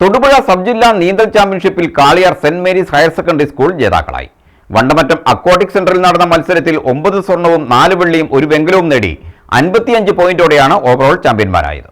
Thodupuzha sub ജില്ലാ നീന്തൽ ചാമ്പ്യൻഷിപ്പിൽ Kaliyar saint Mary's higher secondary school ജേതാക്കളായി. വണ്ടമറ്റം അക്വാട്ടിക് സെന്ററിൽ നടന്ന മത്സരത്തിൽ ഒമ്പത് സ്വർണവും നാല് വെള്ളിയും ഒരു വെങ്കലവും നേടി അൻപത്തിയഞ്ച് പോയിന്റോടെയാണ് ഓവറോൾ ചാമ്പ്യന്മാരായത്.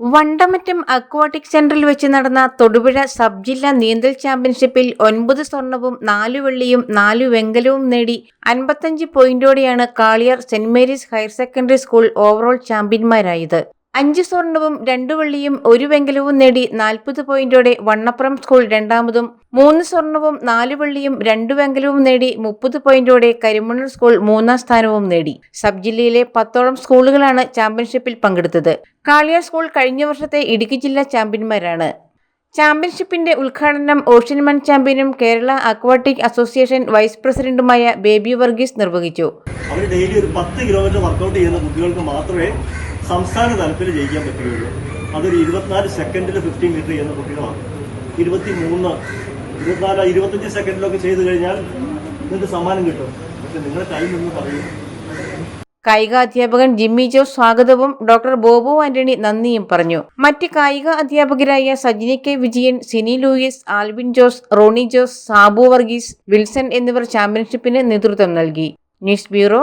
വണ്ടമറ്റം അക്വാട്ടിക് സെന്ററിൽ വെച്ച് നടന്ന തൊടുപുഴ സബ് ജില്ലാ നീന്തൽ ചാമ്പ്യൻഷിപ്പിൽ ഒൻപത് സ്വർണവും നാല് വെള്ളിയും നാല് വെങ്കലവും നേടി അൻപത്തഞ്ച് പോയിന്റോടെയാണ് Kaliyar saint Mary's higher secondary school overall ചാമ്പ്യന്മാരായത്. അഞ്ച് സ്വർണവും രണ്ടു വെള്ളിയും ഒരു വെങ്കലവും നേടി നാൽപ്പത് പോയിന്റോടെ വണ്ണപ്പുറം സ്കൂൾ രണ്ടാമതും. മൂന്ന് സ്വർണവും നാല് വെള്ളിയും രണ്ടു വെങ്കലവും നേടി മുപ്പത് പോയിന്റോടെ കരിമണ്ണൂർ സ്കൂൾ മൂന്നാം സ്ഥാനവും നേടി. സബ് ജില്ലയിലെ പത്തോളം സ്കൂളുകളാണ് ചാമ്പ്യൻഷിപ്പിൽ പങ്കെടുത്തത്. കാളിയാർ സ്കൂൾ കഴിഞ്ഞ വർഷത്തെ ഇടുക്കി ജില്ലാ ചാമ്പ്യന്മാരാണ്. ചാമ്പ്യൻഷിപ്പിന്റെ ഉദ്ഘാടനം ഓഷ്യൻമൺ ചാമ്പ്യനും കേരള അക്വാട്ടിക് അസോസിയേഷൻ വൈസ് പ്രസിഡന്റുമായ ബേബി വർഗീസ് നിർവഹിച്ചു. അവർ ഡെയിലി ഒരു പത്ത് കിലോമീറ്റർ വർക്കൗട്ട് ചെയ്യുന്ന കുട്ടികൾക്ക് മാത്രമേ സംസ്ഥാന തലത്തിൽ ജയിക്കാൻ പറ്റുകയുള്ളൂ. അതൊരു ഇരുപത്തിനാല് സെക്കൻഡിൽ ഫിഫ്റ്റീൻ മീറ്റർ ചെയ്യുന്ന കുട്ടികളാണ്. ഇരുപത്തി മൂന്ന് ഇരുപത്തിനാല് ഇരുപത്തഞ്ച് സെക്കൻഡിലൊക്കെ ചെയ്തു കഴിഞ്ഞാൽ നിങ്ങൾക്ക് സമ്മാനം കിട്ടും. പക്ഷെ നിങ്ങളുടെ ടൈം എന്ന് പറയും കായിക അധ്യാപകൻ ജിമ്മി ജോസ് സ്വാഗതവും ഡോക്ടർ ബോബോ ആന്റണി നന്ദിയും പറഞ്ഞു. മറ്റ് കായിക അധ്യാപകരായ Sajini K Vijayan Sini Luis Alvin Jose Roni Jose Sabu Varghese Wilson എന്നിവർ ചാമ്പ്യൻഷിപ്പിന് നേതൃത്വം നൽകി. News bureau